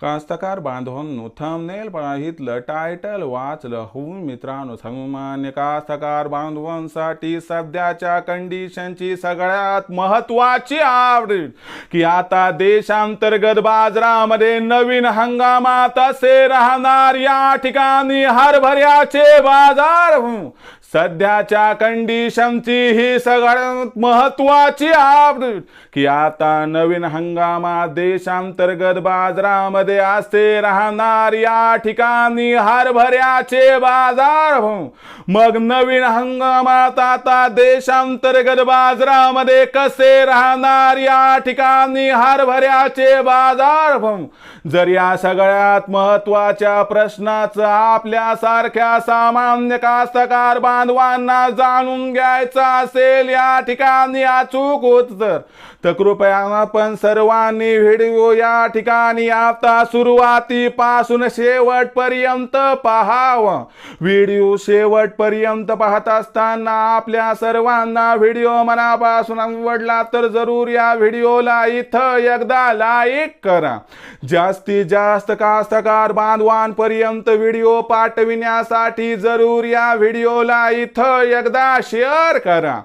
कास्तकार बांधवांनो thumbnail पाहितलं title वाचलं हो मित्रांनो सामान्य कास्तकार बांधवांसाठी सध्याच्या कंडिशनची सगळ्यात महत्वाची आवडेल की आता देशांतर्गत बाजारामध्ये नवीन हंगामात असे राहणार या ठिकाणी हरभऱ्याचे बाजार. सध्याच्या कंडिशनची ही सगळ्यात महत्वाची अपडेट की आता नवीन हंगामात देशांतर्गत बाजारामध्ये असे राहणार या ठिकाणी हरभऱ्याचे बाजार. मग नवीन हंगामात आता देशांतर्गत बाजारामध्ये कसे राहणार या ठिकाणी हरभऱ्याचे बाजार? जर या सगळ्यात महत्त्वाच्या प्रश्नाचं आपल्यासारख्या सामान्य कास्तकार बांधवांना जाणून घ्यायचं असेल या ठिकाणी अचूक उत्तर. तर कृपया आपण सर्वांनी व्हिडिओ या ठिकाणी आता सुरुवातीपासून शेवटपर्यंत पाहावं. व्हिडिओ शेवटपर्यंत पाहत असताना आपल्या सर्वांना व्हिडिओ मनापासून आवडला तर जरूर या व्हिडिओला इथं एकदा लाईक करा. जास्तीत जास्त कास्तकार बांधवांपर्यंत व्हिडिओ पाठविण्यासाठी जरूर या व्हिडिओला इथं एकदा शेअर करा.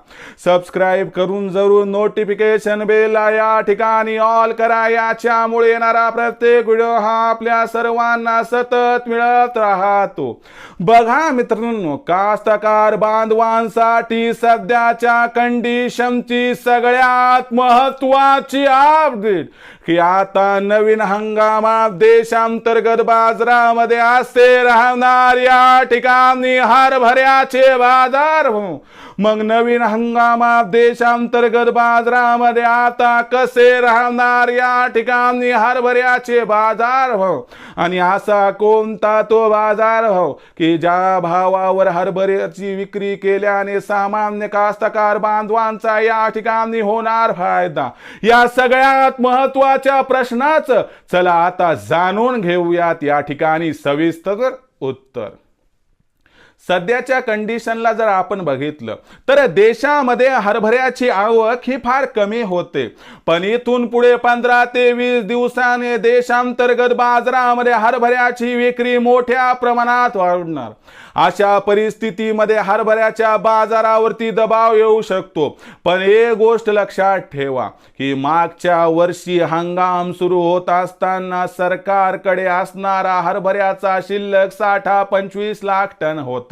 सबस्क्राईब करून जरूर नोटिफिकेशन बेल या ठिकाणी ऑल करा. याच्यामुळे येणारा प्रत्येक व्हिडिओ हा आपल्या सर्वांना सतत मिळत राहतो. बघा मित्रांनो कास्तकार बांधवांसाठी सध्याच्या कंडिशनची सगळ्यात महत्वाची अपडेट की आता नवीन हंगामात देशांतर्गत बाजारामध्ये असे राहणार या ठिकाणी हरभऱ्याचे बाजार हो. मग नवीन हंगामात देशांतर्गत बाजारामध्ये आता कसे राहणार या ठिकाणी हरभऱ्याचे बाजार हो. आणि असा कोणता तो बाजार हो की ज्या भावावर हरभऱ्याची विक्री केल्याने सामान्य कास्तकार बांधवांचा या ठिकाणी होणार फायदा? या सगळ्यात महत्त्वाच्या प्रश्नाचं चला आता जाणून घेऊयात या ठिकाणी सविस्तर उत्तर. सध्याच्या कंडिशनला जर आपण बघितलं तर देशामध्ये हरभऱ्याची आवक ही फार कमी होते. पण इथून पुढे पंधरा ते वीस दिवसाने देशांतर्गत बाजारामध्ये हरभऱ्याची विक्री मोठ्या प्रमाणात वाढणार. अशा परिस्थितीमध्ये हरभऱ्याच्या बाजारावरती दबाव येऊ शकतो. पण एक गोष्ट लक्षात ठेवा की मागच्या वर्षी हंगाम सुरू होत असताना सरकारकडे असणारा हरभऱ्याचा शिल्लक साठा पंचवीस लाख टन होता.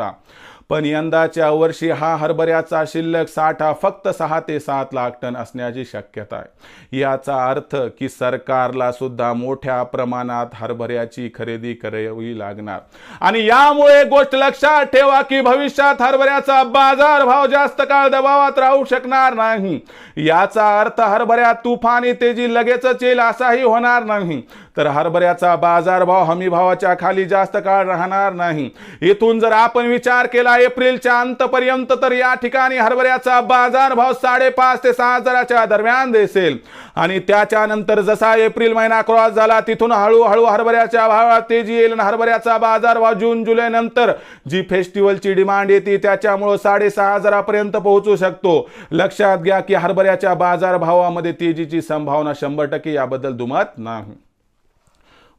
पण यंदाच्या वर्षी हा हरभऱ्याचा शिल्लक साठा फक्त सहा ते सात लाख टन असण्याची शक्यता आहे. याचा अर्थ की सरकारला सुद्धा मोठ्या प्रमाणात हरभऱ्याची खरेदी करावी लागणार. आणि यामुळे गोष्ट लक्षात ठेवा की भविष्यात हरभऱ्याचा बाजार भाव जास्त काळ दबावात राहू शकणार नाही. याचा अर्थ हरभऱ्यात तुफानी तेजी लगेचच येईल असाही होणार नाही. तर हरभऱ्याचा बाजारभाव हमी भावाच्या खाली जास्त काळ राहणार नाही. इथून जर आपण विचार केला एप्रिलच्या अंतपर्यंत तर या ठिकाणी हरभऱ्याचा बाजारभाव साडेपाच ते सहा हजाराच्या दरम्यान दिसेल. आणि त्याच्यानंतर जसा एप्रिल महिना क्रॉस झाला तिथून हळूहळू हरभऱ्याच्या भावात तेजी येईल आणि हरभऱ्याचा बाजारभाव जून जुलै नंतर जी फेस्टिवलची डिमांड येते त्याच्यामुळं साडेसहा हजारापर्यंत पोहोचू शकतो. लक्षात घ्या की हरभऱ्याच्या बाजारभावामध्ये तेजीची संभावना शंभर टक्के याबद्दल दुमत नाही.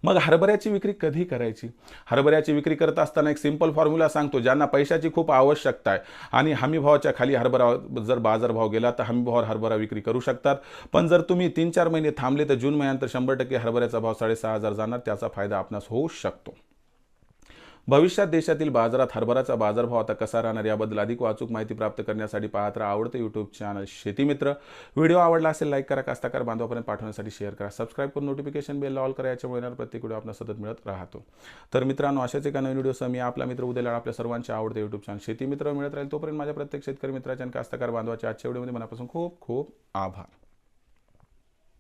मग हरभऱ्याची विक्री कधी करायची? हरभऱ्याची विक्री करत असताना एक सिंपल फॉर्म्युला सांगतो ज्यांना पैशाची खूप आवश्यकता आहे. आणि हमीभावाच्या खाली हरभरा जर बाजारभाव गेला तर हमीभावावर हरभरा विक्री करू शकतात. पण जर तुम्ही तीन चार महिने थांबले तर जून महिन्यानंतर शंभर टक्के हरभऱ्याचा भाव साडेसहा हजार जाणार. त्याचा फायदा आपणास होऊ शकतो. भविष्यात देशातील बाजारात हरभराचा बाजारभाव आता कसा राहणार याबद्दल अधिक वाचूक माहिती प्राप्त करण्यासाठी पाहत राहा आवडतं यूट्यूब चॅनल शेतीमित्र व्हिडिओ आवडला असेल लाईक करा कास्ताकार बांधवापर्यंत पाठवण्यासाठी शेअर करा. सबस्क्राईब करून नोटिफिकेशन बेल ऑल करा याच्यामुळे येणार प्रत्येक व्हिडिओ आपल्याला सतत मिळत राहतो. तर मित्रांनो अशाच एका नवीन व्हिडिओसह मी आपला मित्र उद्याला आपल्या सर्वांचे आवडते यूट्यूब चॅनल शेतीमित्र मिळत राहील तोपर्यंत माझ्या प्रत्येक शेतकरी मित्राच्या आणि कास्ताकार बांधवाच्या आजच्या व्हिडिओमध्ये मनापासून खूप खूप आभार.